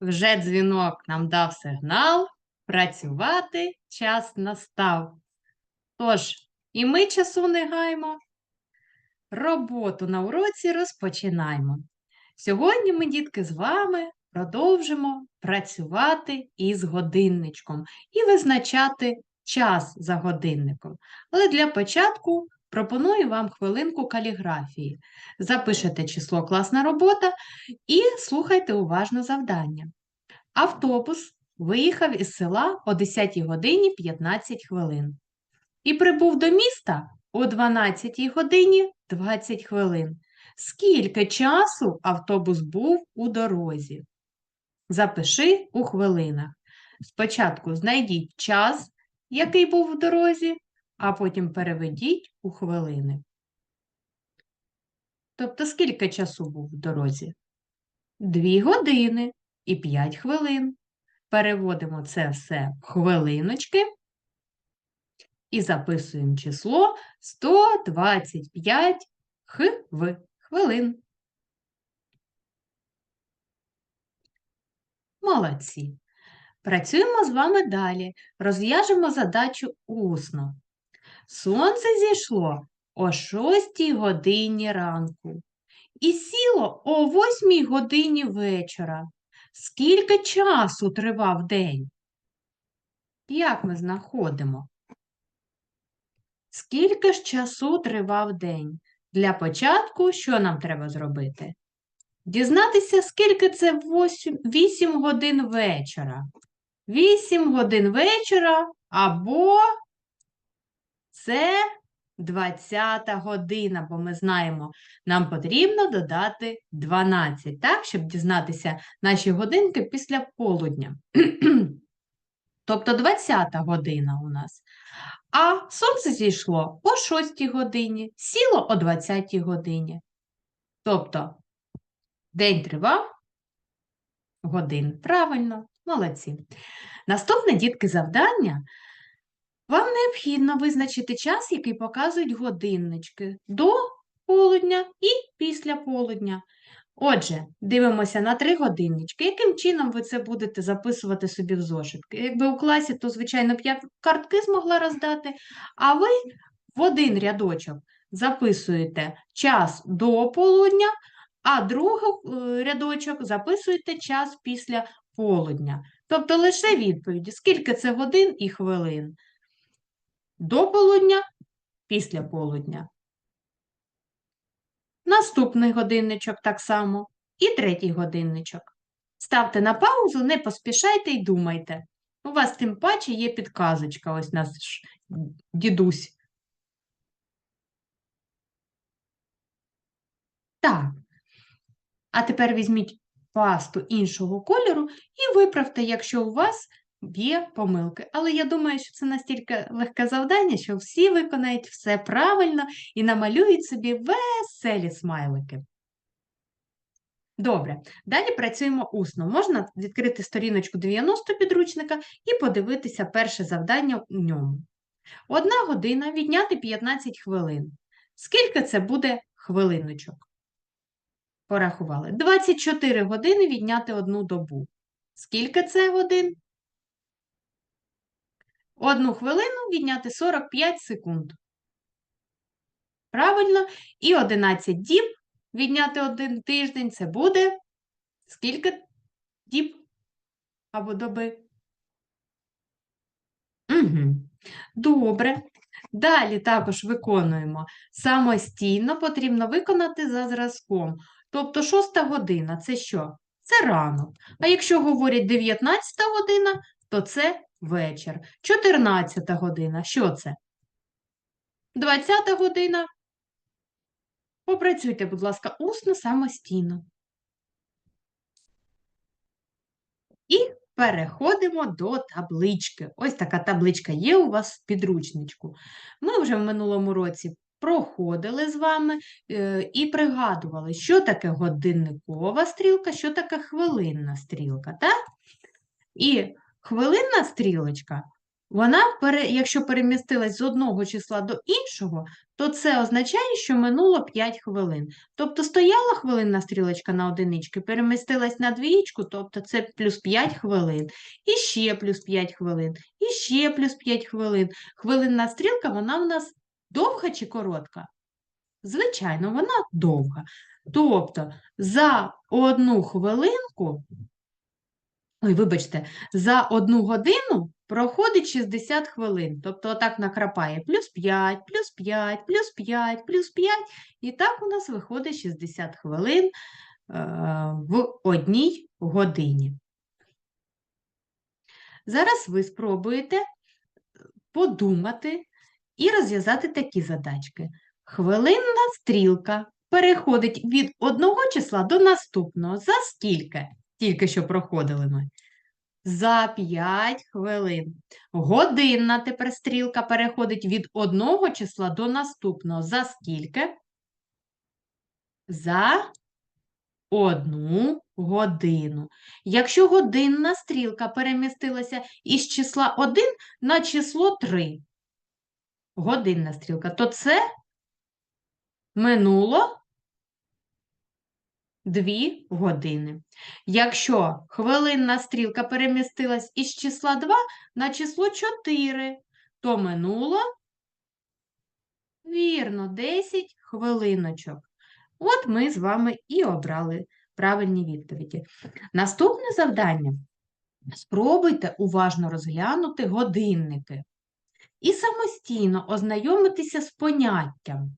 Вже дзвінок нам дав сигнал, працювати час настав. Тож, і ми часу не гаймо. Роботу на уроці розпочинаємо. Сьогодні ми, дітки, з вами продовжимо працювати із годинничком і визначати час за годинником. Але для початку пропоную вам хвилинку каліграфії. Запишете число класна робота і слухайте уважно завдання. Автобус виїхав із села о 10 годині 15 хвилин і прибув до міста о 12 годині 20 хвилин. Скільки часу автобус був у дорозі? Запиши у хвилинах. Спочатку знайдіть час, який був в дорозі, а потім переведіть у хвилини. Тобто, скільки часу був в дорозі? Дві години і 5 хвилин. Переводимо це все в хвилиночки і записуємо число 125 хв хвилин. Молодці. Працюємо з вами далі. Розв'яжемо задачу усно. Сонце зійшло о 6 годині ранку і сіло о 8 годині вечора. Скільки часу тривав день? Як ми знаходимо? Скільки ж часу тривав день? Для початку що нам треба зробити? Дізнатися, скільки це 8, 8 годин вечора. 8 годин вечора або це 20 година, бо ми знаємо, нам потрібно додати 12, так, щоб дізнатися наші годинки після полудня. Тобто 20 година у нас. А сонце зійшло о 6 годині, сіло о 20 годині. Тобто день тривав годин. Правильно, молодці. Наступне, дітки, завдання. Вам необхідно визначити час, який показують годиннички до полудня і після полудня. Отже, дивимося на три годиннички. Яким чином ви це будете записувати собі в зошитки? Якби у класі, то, звичайно, б я картки змогла роздати, а ви в один рядочок записуєте час до полудня, а другий е, рядочок записуєте час після полудня. Тобто лише відповіді, скільки це годин і хвилин. До полудня, після полудня. Наступний годинничок так само. І третій годинничок. Ставте на паузу, не поспішайте і думайте. У вас тим паче є підказочка, ось наш дідусь. Так. А тепер візьміть пасту іншого кольору і виправте, якщо у вас є помилки. Але я думаю, що це настільки легке завдання, що всі виконають все правильно і намалюють собі веселі смайлики. Добре, далі працюємо усно. Можна відкрити сторіночку 90 підручника і подивитися перше завдання у ньому. Одна година відняти 15 хвилин. Скільки це буде хвилиночок? Порахували. 24 години відняти одну добу. Скільки це годин? Одну хвилину відняти 45 секунд. Правильно? І 11 діб відняти один тиждень це буде скільки діб або доби? Угу. Добре. Далі також виконуємо. Самостійно потрібно виконати за зразком. Тобто шоста година це що? Це ранок. А якщо говорять 19 година, то це вечір. 14 година. Що це? 20 година. Попрацюйте, будь ласка, усно самостійно. І переходимо до таблички. Ось така табличка є у вас в підручничку. Ми вже в минулому році проходили з вами е, і пригадували, що таке годинникова стрілка, що таке хвилинна стрілка. так? І хвилинна стрілочка Вона, якщо перемістилась з одного числа до іншого, то це означає, що минуло 5 хвилин. Тобто стояла хвилинна стрілочка на одинички, перемістилась на двієчку, тобто це плюс 5 хвилин, і ще плюс 5 хвилин, і ще плюс 5 хвилин. Хвилинна стрілка, вона в нас довга чи коротка? Звичайно, вона довга. Тобто за одну хвилинку, ой, вибачте, за одну годину проходить 60 хвилин. Тобто отак накрапає плюс 5, плюс 5, плюс 5, плюс 5. І так у нас виходить 60 хвилин е, в одній годині. Зараз ви спробуєте подумати і розв'язати такі задачки. Хвилинна стрілка переходить від одного числа до наступного. За скільки? Тільки що проходили ми. За 5 хвилин. Годинна тепер стрілка переходить від одного числа до наступного. За скільки? За одну годину. Якщо годинна стрілка перемістилася із числа 1 на число 3, годинна стрілка, то це минуло 2 години. Якщо хвилинна стрілка перемістилась із числа 2 на число 4, то минуло, вірно, 10 хвилиночок. От ми з вами і обрали правильні відповіді. Наступне завдання. Спробуйте уважно розглянути годинники і самостійно ознайомитися з поняттям.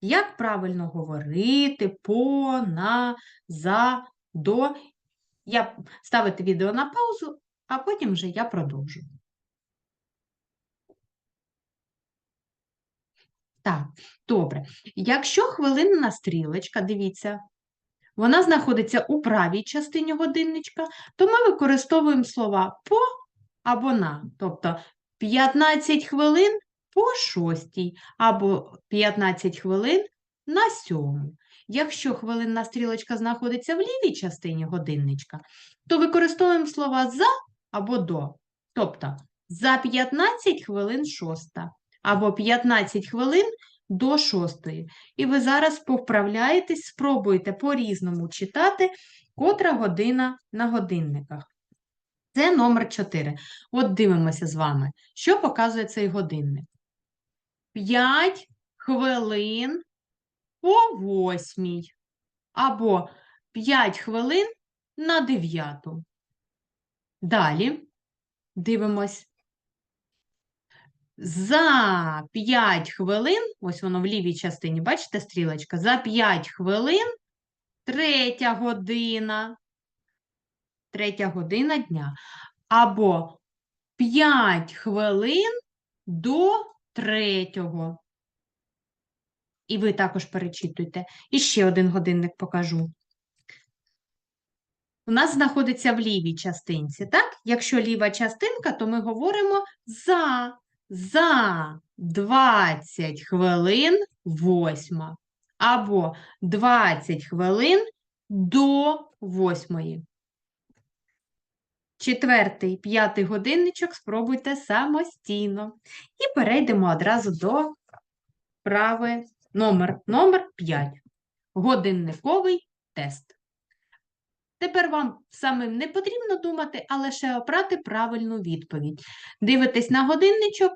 Як правильно говорити по, на, за, до. Я ставити відео на паузу, а потім вже я продовжу. Так, добре. Якщо хвилинна стрілочка, дивіться, вона знаходиться у правій частині годинничка, то ми використовуємо слова по або на. Тобто 15 хвилин по шостій, або 15 хвилин на сьому. Якщо хвилинна стрілочка знаходиться в лівій частині годинничка, то використовуємо слова за або до. Тобто за 15 хвилин шоста, або 15 хвилин до шостої. І ви зараз повправляєтесь, спробуйте по-різному читати, котра година на годинниках. Це номер 4. От дивимося з вами, що показує цей годинник. 5 хвилин по восьмій. Або 5 хвилин на дев'яту. Далі дивимось. За 5 хвилин, ось воно в лівій частині, бачите, стрілочка, за 5 хвилин третя година, третя година дня. Або 5 хвилин до третього. І ви також перечитуйте. І ще один годинник покажу. У нас знаходиться в лівій частинці, так? Якщо ліва частинка, то ми говоримо за, за 20 хвилин восьма. Або 20 хвилин до восьмої. Четвертий, п'ятий годинничок спробуйте самостійно. І перейдемо одразу до вправи номер, номер 5. Годинниковий тест. Тепер вам самим не потрібно думати, а лише обрати правильну відповідь. Дивитесь на годинничок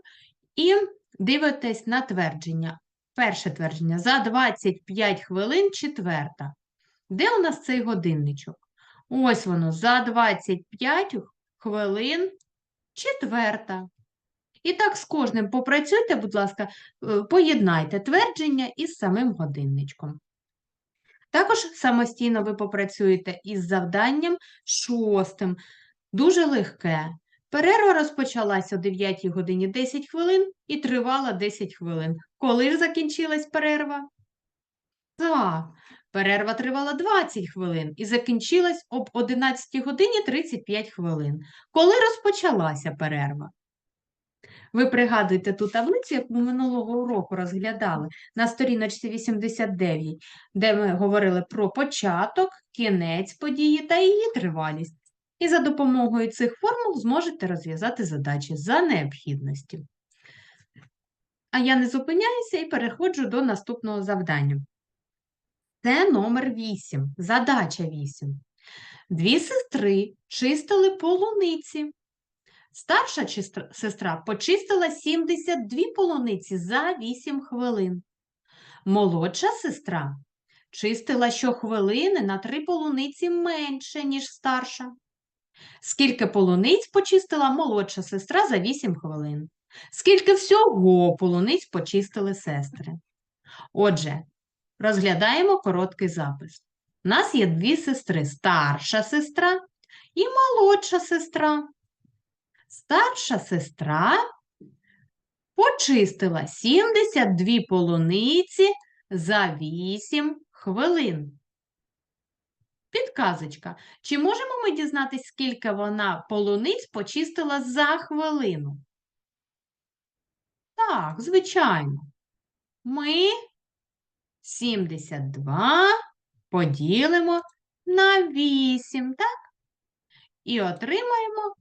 і дивитесь на твердження. Перше твердження за 25 хвилин четверта. Де у нас цей годинничок? Ось воно за 25 хвилин четверта. І так з кожним попрацюйте, будь ласка, е, поєднайте твердження із самим годинничком. Також самостійно ви попрацюєте із завданням шостим. Дуже легке. Перерва розпочалася о 9 годині 10 хвилин і тривала 10 хвилин. Коли ж закінчилась перерва? Так, перерва тривала 20 хвилин і закінчилась об 11 годині 35 хвилин. Коли розпочалася перерва? Ви пригадуєте ту таблицю, яку ми минулого уроку розглядали на сторіночці 89, де ми говорили про початок, кінець події та її тривалість. і за допомогою цих формул зможете розв'язати задачі за необхідності. А я не зупиняюся і переходжу до наступного завдання. Це номер 8, задача 8. Дві сестри чистили полуниці. Старша сестра почистила 72 полуниці за 8 хвилин. Молодша сестра чистила щохвилини на 3 полуниці менше, ніж старша. Скільки полуниць почистила молодша сестра за 8 хвилин? Скільки всього полуниць почистили сестри? Отже, розглядаємо короткий запис. У нас є дві сестри: старша сестра і молодша сестра. Старша сестра почистила 72 полуниці за 8 хвилин. Підказочка. Чи можемо ми дізнатися, скільки вона полуниць почистила за хвилину? Так, звичайно. Ми 72 поділимо на 8, так? І отримаємо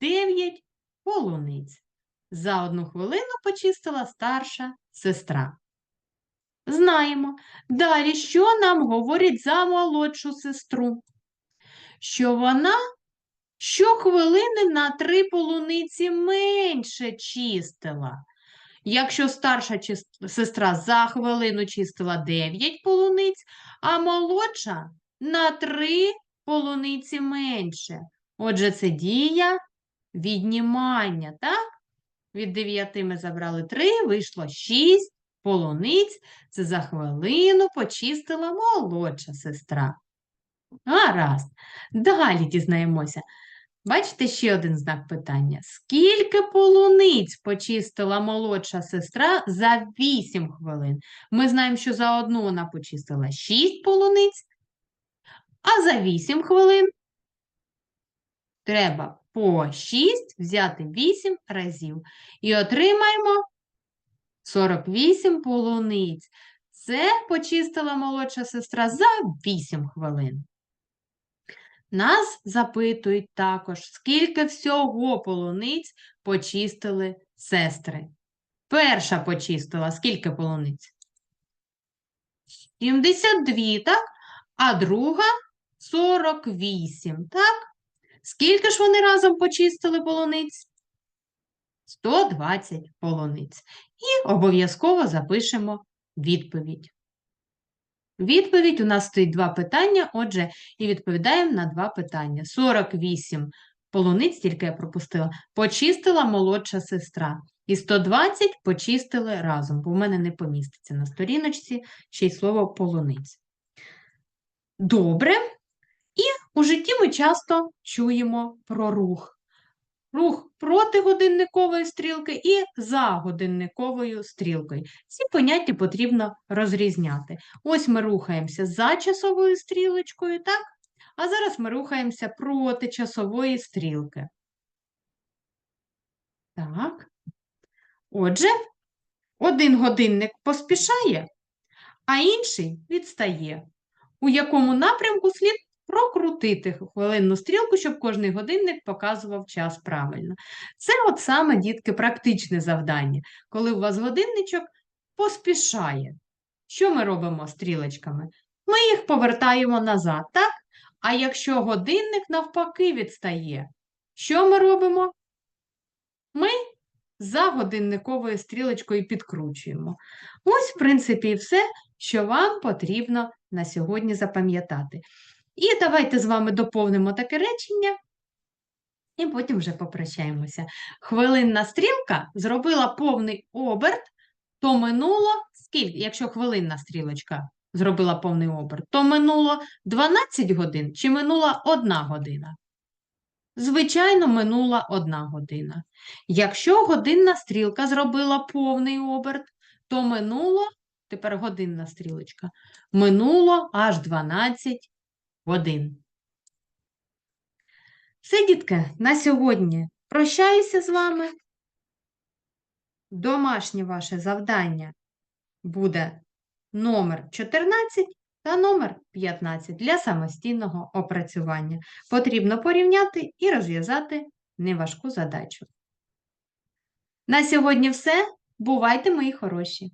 9 полуниць. За одну хвилину почистила старша сестра. Знаємо. Далі, що нам говорять за молодшу сестру? Що вона щохвилини на три полуниці менше чистила. Якщо старша сестра за хвилину чистила 9 полуниць, а молодша на 3 полуниці менше. Отже, це дія віднімання, так? Від 9 ми забрали 3, вийшло 6 полуниць. Це за хвилину почистила молодша сестра. Гаразд. Далі дізнаємося. Бачите ще один знак питання. Скільки полуниць почистила молодша сестра за 8 хвилин? Ми знаємо, що за одну вона почистила 6 полуниць, а за 8 хвилин треба по 6 взяти 8 разів. І отримаємо 48 полуниць. Це почистила молодша сестра за 8 хвилин. Нас запитують також, скільки всього полуниць почистили сестри. Перша почистила скільки полуниць? 72, так? А друга 48, так? Скільки ж вони разом почистили полуниць? 120 полуниць. І обов'язково запишемо відповідь. Відповідь у нас стоїть два питання, отже, і відповідаємо на два питання. 48 полуниць, тільки я пропустила, почистила молодша сестра. І 120 почистили разом, бо в мене не поміститься на сторіночці ще й слово полуниць. Добре. І у житті ми часто чуємо про рух. Рух проти годинникової стрілки і за годинниковою стрілкою. Ці поняття потрібно розрізняти. Ось ми рухаємося за часовою стрілочкою, так? А зараз ми рухаємося проти часової стрілки. Так. Отже, один годинник поспішає, а інший відстає. У якому напрямку слід прокрутити хвилинну стрілку, щоб кожний годинник показував час правильно. Це от саме, дітки, практичне завдання, коли у вас годинничок поспішає. Що ми робимо стрілочками? Ми їх повертаємо назад, так? А якщо годинник навпаки відстає, що ми робимо? Ми за годинниковою стрілочкою підкручуємо. Ось, в принципі, і все, що вам потрібно на сьогодні запам'ятати. І давайте з вами доповнимо таке речення, і потім вже попрощаємося. Хвилинна стрілка зробила повний оберт, то минуло скільки? Якщо хвилинна стрілочка зробила повний оберт, то минуло 12 годин чи минула 1 година? Звичайно, минула 1 година. Якщо годинна стрілка зробила повний оберт, то минуло, тепер годинна стрілочка, минуло аж 12 годин. Все, дітки, на сьогодні прощаюся з вами. Домашнє ваше завдання буде номер 14. та номер 15 для самостійного опрацювання. Потрібно порівняти і розв'язати неважку задачу. На сьогодні все. Бувайте, мої хороші!